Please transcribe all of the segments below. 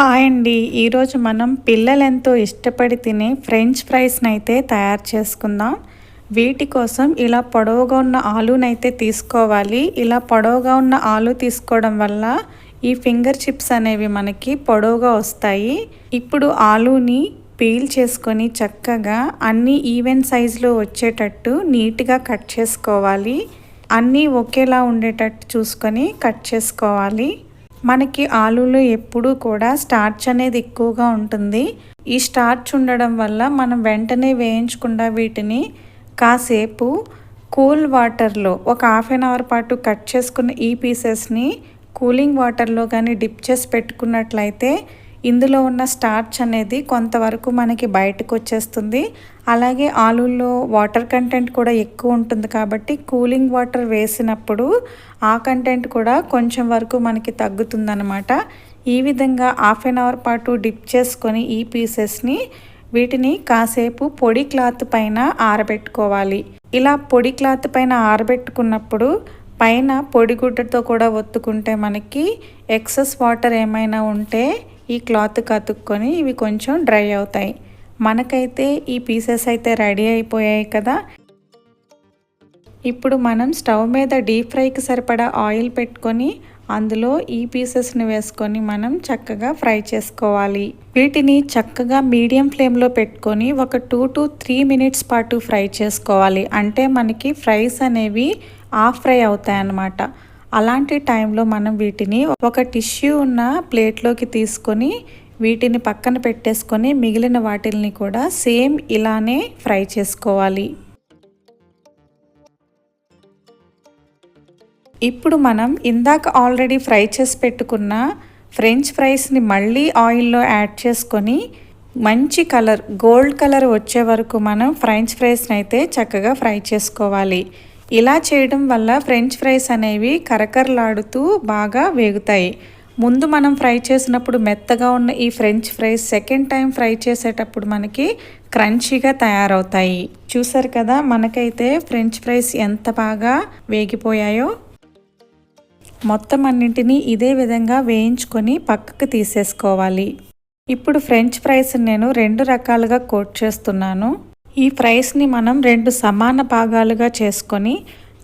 Hi అండి ఈరోజు మనం పిల్లలు ఎంతో ఇష్టపడి తినే ఫ్రెంచ్ ఫ్రైస్ని అయితే తయారు చేసుకుందాం. వీటి కోసం ఇలా పొడవుగా ఉన్న ఆలూనైతే తీసుకోవాలి. ఇలా పొడవుగా ఉన్న ఆలు తీసుకోవడం వల్ల ఈ ఫింగర్ చిప్స్ అనేవి మనకి పొడవుగా వస్తాయి. ఇప్పుడు ఆలూని పీల్ చేసుకొని చక్కగా అన్ని ఈవెన్ సైజులో వచ్చేటట్టు నీట్గా కట్ చేసుకోవాలి. అన్నీ ఒకేలా ఉండేటట్టు చూసుకొని కట్ చేసుకోవాలి. మనకి ఆలూలో ఎప్పుడూ కూడా స్టార్చ్ అనేది ఎక్కువగా ఉంటుంది. ఈ స్టార్చ్ ఉండడం వల్ల మనం వెంటనే వేయించకుండా వీటిని కాసేపు కూల్ వాటర్లో ఒక హాఫ్ అన్ అవర్ పాటు కట్ చేసుకున్న ఈ పీసెస్ని కూలింగ్ వాటర్లో కానీ డిప్ చేసి పెట్టుకున్నట్లయితే ఇందులో ఉన్న స్టార్చ్ అనేది కొంతవరకు మనకి బయటకు వచ్చేస్తుంది. అలాగే ఆలూల్లో వాటర్ కంటెంట్ కూడా ఎక్కువ ఉంటుంది కాబట్టి కూలింగ్ వాటర్ వేసినప్పుడు ఆ కంటెంట్ కూడా కొంచెం వరకు మనకి తగ్గుతుందనమాట ఈ విధంగా హాఫ్ అన్ అవర్ పాటు డిప్ చేసుకొని ఈ పీసెస్ని వీటిని కాసేపు పొడి క్లాత్ పైన ఆరబెట్టుకోవాలి. ఇలా పొడి క్లాత్ పైన ఆరబెట్టుకున్నప్పుడు పైన పొడిగుడ్డతో కూడా ఒత్తుకుంటే మనకి ఎక్సెస్ వాటర్ ఏమైనా ఉంటే ఈ క్లాత్ కతుక్కొని ఇవి కొంచెం డ్రై అవుతాయి. మనకైతే ఈ పీసెస్ అయితే రెడీ అయిపోయాయి కదా. ఇప్పుడు మనం స్టవ్ మీద డీప్ ఫ్రైకి సరిపడా ఆయిల్ పెట్టుకొని అందులో ఈ పీసెస్ని వేసుకొని మనం చక్కగా ఫ్రై చేసుకోవాలి. వీటిని చక్కగా మీడియం ఫ్లేమ్లో పెట్టుకొని ఒక టూ టు త్రీ మినిట్స్ పాటు ఫ్రై చేసుకోవాలి. అంటే మనకి ఫ్రైస్ అనేవి ఆఫ్ ఫ్రై అవుతాయి అన్నమాట అలాంటి టైంలో మనం వీటిని ఒక టిష్యూ ఉన్న ప్లేట్లోకి తీసుకొని వీటిని పక్కన పెట్టేసుకొని మిగిలిన వాటిల్ని కూడా సేమ్ ఇలానే ఫ్రై చేసుకోవాలి. ఇప్పుడు మనం ఇందాక ఆల్రెడీ ఫ్రై చేసి పెట్టుకున్న ఫ్రెంచ్ ఫ్రైస్ని మళ్ళీ ఆయిల్లో యాడ్ చేసుకొని మంచి కలర్ గోల్డ్ కలర్ వచ్చే వరకు మనం ఫ్రెంచ్ ఫ్రైస్ని అయితే చక్కగా ఫ్రై చేసుకోవాలి. ఇలా చేయడం వల్ల ఫ్రెంచ్ ఫ్రైస్ అనేవి కరకరలాడుతూ బాగా వేగుతాయి. ముందు మనం ఫ్రై చేసినప్పుడు మెత్తగా ఉన్న ఈ French fries second time fry చేసేటప్పుడు మనకి క్రంచీగా తయారవుతాయి. చూసారు కదా మనకైతే ఫ్రెంచ్ ఫ్రైస్ ఎంత బాగా వేగిపోయాయో. మొత్తం అన్నింటినీ ఇదే విధంగా వేయించుకొని పక్కకు తీసేసుకోవాలి. ఇప్పుడు ఫ్రెంచ్ ఫ్రైస్ నేను రెండు రకాలుగా కోట్ చేస్తున్నాను. ఈ ఫ్రైస్ని మనం రెండు సమాన భాగాలుగా చేసుకొని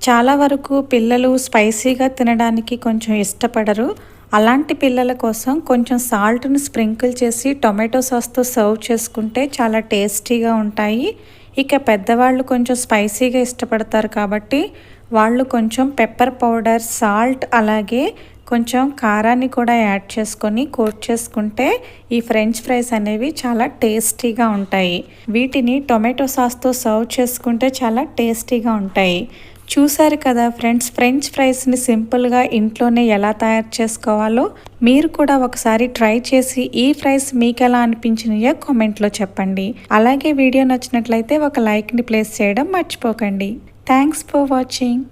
చాలా వరకు పిల్లలు స్పైసీగా తినడానికి కొంచెం ఇష్టపడరు. అలాంటి పిల్లల కోసం కొంచెం సాల్ట్ను స్ప్రింకిల్ చేసి టొమాటో సాస్తో సర్వ్ చేసుకుంటే చాలా టేస్టీగా ఉంటాయి. ఇక పెద్దవాళ్ళు కొంచెం స్పైసీగా ఇష్టపడతారు కాబట్టి వాళ్ళు కొంచెం పెప్పర్ పౌడర్ సాల్ట్ అలాగే కొంచెం కారాన్ని కూడా యాడ్ చేసుకొని కోట్ చేసుకుంటే ఈ ఫ్రెంచ్ ఫ్రైస్ అనేవి చాలా టేస్టీగా ఉంటాయి. వీటిని టొమాటో సాస్తో సర్వ్ చేసుకుంటే చాలా టేస్టీగా ఉంటాయి. చూసారు కదా ఫ్రెండ్స్ ఫ్రెంచ్ ఫ్రైస్ని సింపుల్గా ఇంట్లోనే ఎలా తయారు చేసుకోవాలో? మీరు కూడా ఒకసారి ట్రై చేసి ఈ ఫ్రైస్ మీకు ఎలా అనిపించినాయో కామెంట్లో చెప్పండి. అలాగే వీడియో నచ్చినట్లయితే ఒక లైక్ని ప్లేస్ చేయడం మర్చిపోకండి. Thanks for watching.